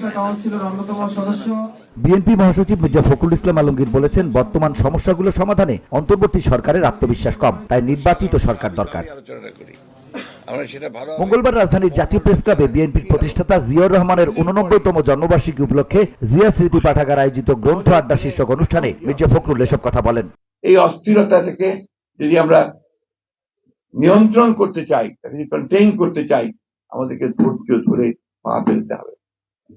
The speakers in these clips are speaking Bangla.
উপদেষ্টা কাউন্সিলের অন্যতম সদস্য। বিএনপি মহাসচিব মির্জা ফখরুল ইসলাম আলমগীর বলেছেন বর্তমান সমস্যাগুলো সমাধানে অন্তর্বর্তী সরকারের আত্মবিশ্বাস কম তাই নির্বাচিত সরকার দরকার। আলোচনাটা করি। আমরা সেটা ভালো মঙ্গলবার রাজধানীর জাতীয় প্রেস ক্লাবে বিএনপির প্রতিষ্ঠাতা জিয়াউর রহমানের উননব্বইতম জন্মবার্ষিকী উপলক্ষে জিয়া স্মৃতি পাঠাগার আয়োজিত গ্রন্থ আড্ডা শীর্ষক অনুষ্ঠানে মির্জা ফখরুল এসব কথা বলেন। এই অস্থিরতা থেকে যদি আমরা নিয়ন্ত্রণ করতে চাই তাকে যদি কন্টেইন করতে চাই আমাদেরকে ধৈর্য ধরে পা ফেলতে হবে।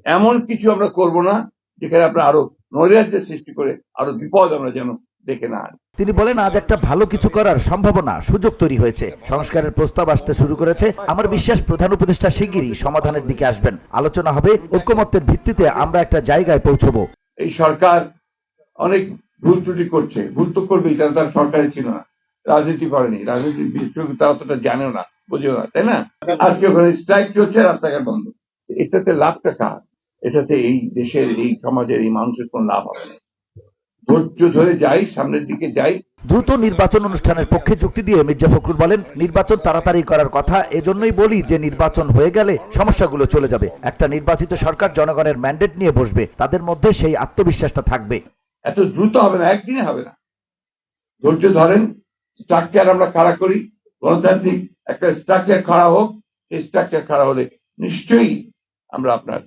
এমন কিছু আমরা করব না যেখানে আমরা আরও নৈরাজ্যের সৃষ্টি করে আরও বিপদ আমরা যেন ডেকে না আনি। তিনি বলেন আজ একটা ভালো কিছু করার সম্ভাবনা সুযোগ তৈরি হয়েছে। সংস্কারের প্রস্তাব আসতে শুরু করেছে। আমার বিশ্বাস প্রধান উপদেষ্টা শিগগিরই সমাধানের দিকে আসবেন। আলোচনা হবে ঐক্যমত্যের ভিত্তিতে আমরা একটা জায়গায় পৌঁছবো। এই সরকার অনেক ভুল ত্রুটি করছে। ভুল তো করবেই তারা তার সরকারে ছিল না। রাজনীতি করেনি। রাজনীতি বিষয় তারা অতটা জানেও না বুঝেও না তাই না? আজকে ওখানে স্ট্রাইক চলছে রাস্তাঘাট বন্ধ। এটাতে লাভটা কার? এটাতে এই দেশের এই সমাজের এই মানুষের কোনো লাভ হবে না। ধৈর্য ধরে যাই সামনের দিকে যাই। দ্রুত নির্বাচন অনুষ্ঠানের পক্ষে যুক্তি দিয়ে মির্জা ফখরুল বলেন নির্বাচন তাড়াতাড়ি করার কথা এজন্যই বলি যে নির্বাচন হয়ে গেলে সমস্যাগুলো চলে যাবে। একটা নির্বাচিত সরকার জনগণের ম্যান্ডেট নিয়ে বসবে তাদের মধ্যে সেই আত্মবিশ্বাসটা থাকবে। এত দ্রুত হবে না একদিনে হবে না। ধৈর্য ধরেন স্ট্রাকচার আমরা খাড়া করি গণতান্ত্রিক একটা স্ট্রাকচার খাড়া হোক সেই স্ট্রাকচার খাড়া হলে নিশ্চয়ই আমরা আপনার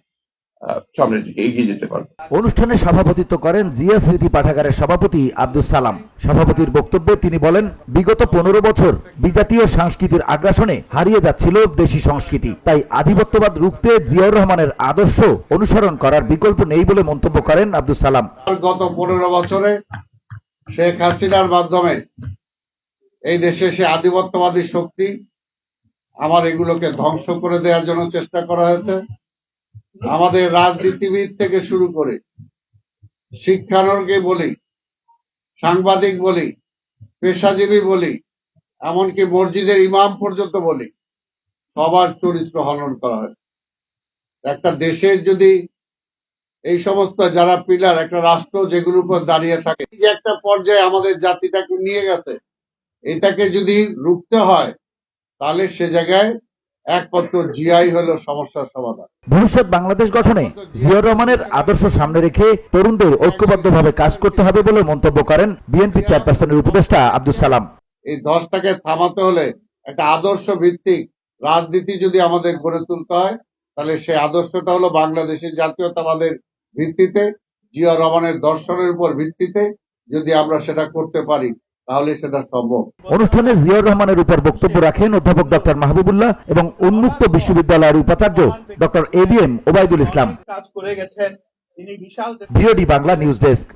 দিকে এগিয়ে যেতে পারব। অনুষ্ঠানে সভাপতিত্ব করেন জিয়া স্মৃতি পাঠাগারের সভাপতি আব্দুল সালাম। সভাপতির বক্তব্যে তিনি বলেন বিগত পনেরো বছর বিজাতীয় সংস্কৃতির আগ্রাসনে হারিয়ে যাচ্ছিল দেশি সংস্কৃতি। তাই আধিপত্যবাদ রুখতে জিয়াউর রহমানের আদর্শ অনুসরণ করার বিকল্প নেই বলে মন্তব্য করেন আব্দুল সালাম। গত পনেরো বছরে শেখ হাসিনার মাধ্যমে এই দেশে সে আধিপত্যবাদী শক্তি আমার এগুলোকে ধ্বংস করে দেওয়ার জন্য চেষ্টা করা হয়েছে। আমাদের রাজনীতিবিদ থেকে শুরু করে শিক্ষানরকে বলি সাংবাদিক বলি পেশাজীবী বলি এমনকি মসজিদের ইমাম পর্যন্ত বলি সবার চরিত্র হনন করা হয়। একটা দেশের যদি এই সমস্ত যারা পিলার, একটা রাষ্ট্র যেগুলোর উপর দাঁড়িয়ে থাকে যে একটা পর্যায়ে আমাদের জাতিটাকে নিয়ে গেছে, এটাকে যদি রুখতে হয়, তাহলে সে জায়গায় একমাত্র জিআই হলো সমস্যার সমাধান। ভবিষ্যৎ বাংলাদেশ গঠনে জিয়াউর রহমানের আদর্শ সামনে রেখে তরুণদের ঐক্যবদ্ধভাবে কাজ করতে হবে বলে মন্তব্য করেন বিএনপি চেয়ারপারসনের উপদেষ্টা আব্দুল সালাম। এই দশটাকে থামাতে হলে একটা আদর্শ ভিত্তিক রাজনীতি যদি আমাদের গড়ে তুলতে হয় তাহলে সেই আদর্শটা হলো বাংলাদেশের জাতীয়তাবাদের ভিত্তিতে জিয়া রহমানের দর্শনের উপর ভিত্তিতে যদি আমরা সেটা করতে পারি তাহলে সেটা সম্ভব। অনুষ্ঠানে জিয়াউর রহমানের উপর বক্তব্য রাখেন অধ্যাপক ডক্টর মাহবুবুল্লাহ এবং উন্মুক্ত বিশ্ববিদ্যালয়ের উপাচার্য doctor A B M Obaidul Islam. কাজ করে গেছেন তিনি বিশাল বিওডি বাংলা নিউজ ডেস্ক।